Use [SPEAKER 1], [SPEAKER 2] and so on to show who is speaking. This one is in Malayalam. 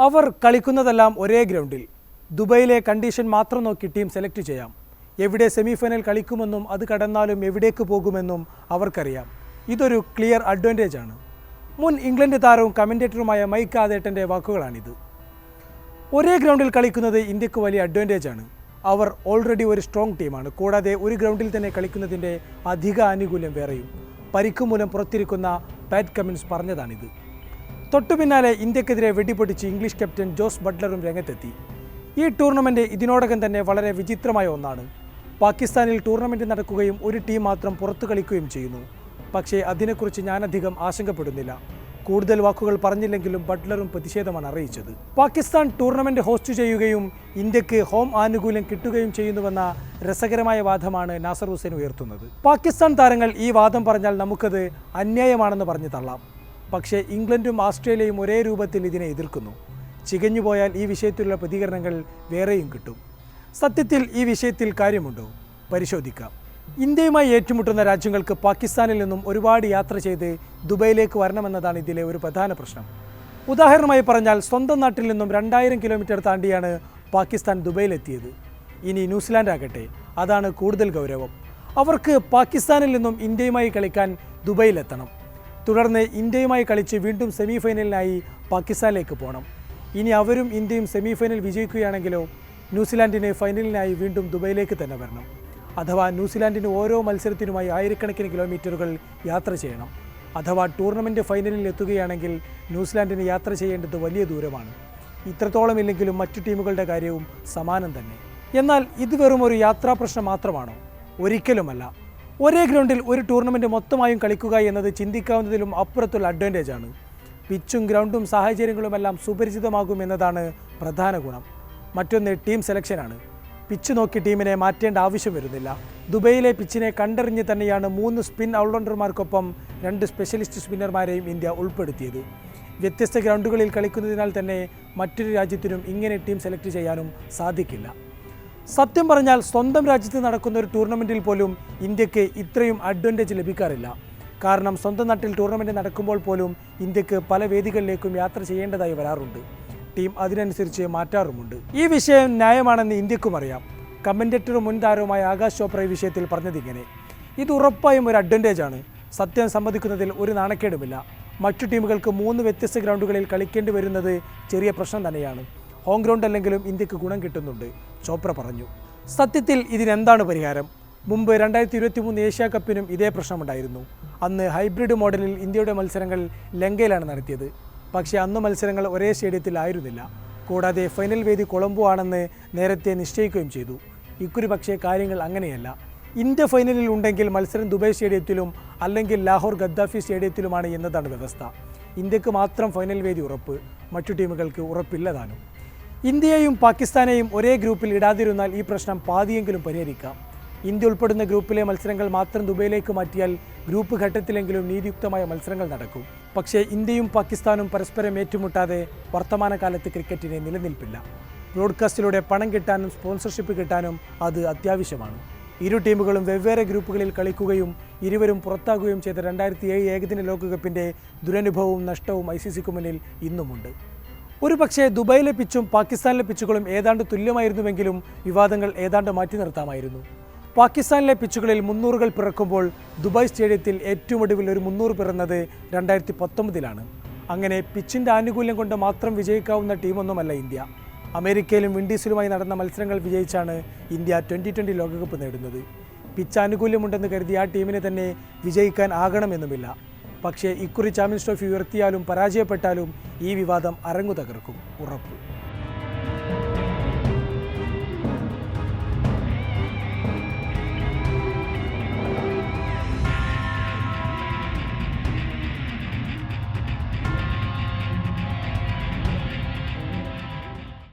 [SPEAKER 1] അവർ കളിക്കുന്നതെല്ലാം ഒരേ ഗ്രൗണ്ടിൽ. ദുബൈയിലെ കണ്ടീഷൻ മാത്രം നോക്കി ടീം സെലക്ട് ചെയ്യാം. എവിടെ സെമിഫൈനൽ കളിക്കുമെന്നും അത് കടന്നാലും എവിടേക്ക് പോകുമെന്നും അവർക്കറിയാം. ഇതൊരു ക്ലിയർ അഡ്വാന്റേജ് ആണ് മുൻ ഇംഗ്ലണ്ട് താരവും കമന്റേറ്ററുമായ മൈക്ക് ആദേട്ടന്റെ വാക്കുകളാണിത്. ഒരേ ഗ്രൗണ്ടിൽ കളിക്കുന്നത് ഇന്ത്യയ്ക്ക് വലിയ അഡ്വാന്റേജ് ആണ് അവർ ഓൾറെഡി ഒരു സ്ട്രോങ് ടീമാണ്. കൂടാതെ ഒരു ഗ്രൗണ്ടിൽ തന്നെ കളിക്കുന്നതിന്റെ അധിക ആനുകൂല്യം വേറെയും. പരിക്കുമൂലം പുറത്തിരിക്കുന്ന പാറ്റ് കമിൻസ് പറഞ്ഞതാണിത്. തൊട്ടു പിന്നാലെ ഇന്ത്യക്കെതിരെ വെടിപൊടിച്ച് ഇംഗ്ലീഷ് ക്യാപ്റ്റൻ ജോസ് ബട്ട്ലറും രംഗത്തെത്തി. ഈ ടൂർണമെന്റ് ഇതിനോടകം തന്നെ വളരെ വിചിത്രമായ ഒന്നാണ്. പാകിസ്ഥാനിൽ ടൂർണമെന്റ് നടക്കുകയും ഒരു ടീം മാത്രം പുറത്തു കളിക്കുകയും ചെയ്യുന്നു. പക്ഷേ അതിനെക്കുറിച്ച് ഞാനധികം ആശങ്കപ്പെടുന്നില്ല. കൂടുതൽ വാക്കുകൾ പറഞ്ഞില്ലെങ്കിലും ബട്ട്ലറും പ്രതിഷേധമാണ് അറിയിച്ചത്. പാകിസ്ഥാൻ ടൂർണമെന്റ് ഹോസ്റ്റ് ചെയ്യുകയും ഇന്ത്യയ്ക്ക് ഹോം ആനുകൂല്യം കിട്ടുകയും ചെയ്യുന്നുവെന്ന രസകരമായ വാദമാണ് നാസർ ഹുസൈൻ ഉയർത്തുന്നത്. പാകിസ്ഥാൻ താരങ്ങൾ ഈ വാദം പറഞ്ഞാൽ നമുക്കത് അന്യായമാണെന്ന് പറഞ്ഞു തള്ളാം. പക്ഷേ ഇംഗ്ലണ്ടും ആസ്ട്രേലിയയും ഒരേ രൂപത്തിൽ ഇതിനെ എതിർക്കുന്നു. ചികഞ്ഞുപോയാൽ ഈ വിഷയത്തിലുള്ള പ്രതികരണങ്ങൾ വേറെയും കിട്ടും. സത്യത്തിൽ ഈ വിഷയത്തിൽ കാര്യമുണ്ടോ? പരിശോധിക്കാം. ഇന്ത്യയുമായി ഏറ്റുമുട്ടുന്ന രാജ്യങ്ങൾക്ക് പാകിസ്ഥാനിൽ നിന്നും ഒരുപാട് യാത്ര ചെയ്ത് ദുബൈയിലേക്ക് വരണമെന്നതാണ് ഇതിലെ ഒരു പ്രധാന പ്രശ്നം. ഉദാഹരണമായി പറഞ്ഞാൽ സ്വന്തം നാട്ടിൽ നിന്നും രണ്ടായിരം കിലോമീറ്റർ താണ്ടിയാണ് പാകിസ്ഥാൻ ദുബൈയിലെത്തിയത്. ഇനി ന്യൂസിലാൻഡ് ആകട്ടെ അതാണ് കൂടുതൽ ഗൗരവം. അവർക്ക് പാകിസ്ഥാനിൽ നിന്നും ഇന്ത്യയുമായി കളിക്കാൻ ദുബൈയിലെത്തണം. തുടർന്ന് ഇന്ത്യയുമായി കളിച്ച് വീണ്ടും സെമി ഫൈനലിനായി പാകിസ്ഥാനിലേക്ക് പോകണം. ഇനി അവരും ഇന്ത്യയും സെമിഫൈനൽ വിജയിക്കുകയാണെങ്കിലോ ന്യൂസിലാൻഡിന് ഫൈനലിനായി വീണ്ടും ദുബൈയിലേക്ക് തന്നെ വരണം. അഥവാ ന്യൂസിലാൻഡിന് ഓരോ മത്സരത്തിനുമായി ആയിരക്കണക്കിന് കിലോമീറ്ററുകൾ യാത്ര ചെയ്യണം. അഥവാ ടൂർണമെന്റ് ഫൈനലിൽ എത്തുകയാണെങ്കിൽ ന്യൂസിലാൻഡിന് യാത്ര ചെയ്യേണ്ടത് വലിയ ദൂരമാണ്. ഇത്രത്തോളം ഇല്ലെങ്കിലും മറ്റു ടീമുകളുടെ കാര്യവും സമാനം തന്നെ. എന്നാൽ ഇത് വെറും ഒരു യാത്രാ പ്രശ്നം മാത്രമാണോ? ഒരിക്കലുമല്ല. ഒരേ ഗ്രൗണ്ടിൽ ഒരു ടൂർണമെന്റ് മൊത്തമായും കളിക്കുക എന്നത് ചിന്തിക്കാവുന്നതിലും അപ്പുറത്തുള്ള അഡ്വാന്റേജ് ആണ്. പിച്ചും ഗ്രൗണ്ടും സാഹചര്യങ്ങളുമെല്ലാം സുപരിചിതമാകും എന്നതാണ് പ്രധാന ഗുണം. മറ്റൊന്ന് ടീം സെലക്ഷനാണ് പിച്ച് നോക്കി ടീമിനെ മാറ്റേണ്ട ആവശ്യം വരുന്നില്ല. ദുബൈയിലെ പിച്ചിനെ കണ്ടറിഞ്ഞ് തന്നെയാണ് മൂന്ന് സ്പിൻ ഓൾറൗണ്ടർമാർക്കൊപ്പം രണ്ട് സ്പെഷ്യലിസ്റ്റ് സ്പിന്നർമാരെയും ഇന്ത്യ ഉൾപ്പെടുത്തിയത്. വ്യത്യസ്ത ഗ്രൗണ്ടുകളിൽ കളിക്കുന്നതിനാൽ തന്നെ മറ്റൊരു രാജ്യത്തിനും ഇങ്ങനെ ടീം സെലക്ട് ചെയ്യാനും സാധിക്കില്ല. സത്യം പറഞ്ഞാൽ സ്വന്തം രാജ്യത്ത് നടക്കുന്ന ഒരു ടൂർണമെന്റിൽ പോലും ഇന്ത്യയ്ക്ക് ഇത്രയും അഡ്വാന്റേജ് ലഭിക്കാറില്ല. കാരണം സ്വന്തം നാട്ടിൽ ടൂർണമെന്റ് നടക്കുമ്പോൾ പോലും ഇന്ത്യയ്ക്ക് പല വേദികളിലേക്കും യാത്ര ചെയ്യേണ്ടതായി വരാറുണ്ട്. ടീം അതിനനുസരിച്ച് മാറ്റാറുമുണ്ട്. ഈ വിഷയം ന്യായമാണെന്ന് ഇന്ത്യക്കും അറിയാം. കമന്റേറ്ററും മുൻ താരവുമായ ആകാശ് ചോപ്ര ഈ വിഷയത്തിൽ പറഞ്ഞതിങ്ങനെ ഇത് ഉറപ്പായും ഒരു അഡ്വാന്റേജ് ആണ്. സത്യം സമ്മതിക്കുന്നതിൽ ഒരു നാണക്കേടുമില്ല. മറ്റു ടീമുകൾക്ക് മൂന്ന് വ്യത്യസ്ത ഗ്രൗണ്ടുകളിൽ കളിക്കേണ്ടി വരുന്നത് ചെറിയ പ്രശ്നം തന്നെയാണ്. ഹോം ഗ്രൗണ്ട് അല്ലെങ്കിലും ഇന്ത്യയ്ക്ക് ഗുണം കിട്ടുന്നുണ്ട്. ചോപ്ര പറഞ്ഞു. സത്യത്തിൽ ഇതിനെന്താണ് പരിഹാരം? മുമ്പ് രണ്ടായിരത്തി ഇരുപത്തി മൂന്ന് ഏഷ്യാ കപ്പിനും ഇതേ പ്രശ്നമുണ്ടായിരുന്നു. അന്ന് ഹൈബ്രിഡ് മോഡലിൽ ഇന്ത്യയുടെ മത്സരങ്ങൾ ലങ്കയിലാണ് നടത്തിയത്. പക്ഷേ അന്ന് മത്സരങ്ങൾ ഒരേ സ്റ്റേഡിയത്തിലായിരുന്നില്ല കൂടാതെ ഫൈനൽ വേദി കൊളംബോ ആണെന്ന് നേരത്തെ നിശ്ചയിക്കുകയും ചെയ്തു. ഇക്കുറി പക്ഷേ കാര്യങ്ങൾ അങ്ങനെയല്ല. ഇന്ത്യ ഫൈനലിൽ ഉണ്ടെങ്കിൽ മത്സരം ദുബായ് സ്റ്റേഡിയത്തിലും അല്ലെങ്കിൽ ലാഹോർ ഗദ്ദാഫി സ്റ്റേഡിയത്തിലുമാണ് എന്നതാണ് വ്യവസ്ഥ. ഇന്ത്യയ്ക്ക് മാത്രം ഫൈനൽ വേദി ഉറപ്പ്. മറ്റു ടീമുകൾക്ക് ഉറപ്പില്ലതാനും ഇന്ത്യയെയും പാകിസ്ഥാനെയും ഒരേ ഗ്രൂപ്പിൽ ഇടാതിരുന്നാൽ ഈ പ്രശ്നം പാതിയെങ്കിലും പരിഹരിക്കാം. ഇന്ത്യ ഉൾപ്പെടുന്ന ഗ്രൂപ്പിലെ മത്സരങ്ങൾ മാത്രം ദുബൈയിലേക്ക് മാറ്റിയാൽ ഗ്രൂപ്പ് ഘട്ടത്തിലെങ്കിലും നീതിയുക്തമായ മത്സരങ്ങൾ നടക്കും. പക്ഷേ ഇന്ത്യയും പാകിസ്ഥാനും പരസ്പരം ഏറ്റുമുട്ടാതെ വർത്തമാനകാലത്ത് ക്രിക്കറ്റിനെ നിലനിൽപ്പില്ല. ബ്രോഡ്കാസ്റ്റിലൂടെ പണം കിട്ടാനും സ്പോൺസർഷിപ്പ് കിട്ടാനും അത് അത്യാവശ്യമാണ്. ഇരു ടീമുകളും വെവ്വേറെ ഗ്രൂപ്പുകളിൽ കളിക്കുകയും ഇരുവരും പുറത്താകുകയും ചെയ്ത രണ്ടായിരത്തി ഏഴ് ഏകദിന ലോകകപ്പിന്റെ ദുരനുഭവവും നഷ്ടവും ഐ സി സിക്ക് മുന്നിൽ ഇന്നുമുണ്ട്. ഒരു പക്ഷേ ദുബായിലെ പിച്ചും പാകിസ്ഥാനിലെ പിച്ചുകളും ഏതാണ്ട് തുല്യമായിരുന്നുവെങ്കിലും വിവാദങ്ങൾ ഏതാണ്ട് മാറ്റി നിർത്താമായിരുന്നു. പാകിസ്ഥാനിലെ പിച്ചുകളിൽ മുന്നൂറുകൾ പിറക്കുമ്പോൾ ദുബായ് സ്റ്റേഡിയത്തിൽ ഏറ്റവും ഒടുവിൽ ഒരു മുന്നൂറ് പിറന്നത് രണ്ടായിരത്തി പത്തൊമ്പതിലാണ് അങ്ങനെ പിച്ചിന്റെ ആനുകൂല്യം കൊണ്ട് മാത്രം വിജയിക്കാവുന്ന ടീമൊന്നുമല്ല ഇന്ത്യ. അമേരിക്കയിലും വിൻഡീസിലുമായി നടന്ന മത്സരങ്ങൾ വിജയിച്ചാണ് ഇന്ത്യ ട്വന്റി ട്വന്റി ലോകകപ്പ് നേടുന്നത്. പിച്ച് ആനുകൂല്യമുണ്ടെന്ന് കരുതി ആ ടീമിനെ തന്നെ വിജയിക്കാൻ ആകണമെന്നുമില്ല. പക്ഷേ ഇക്കുറി ചാമ്പ്യൻസ് ട്രോഫി ഉയർത്തിയാലും പരാജയപ്പെട്ടാലും ഈ വിവാദം അരങ്ങു തകർക്കും. ഉറപ്പ്.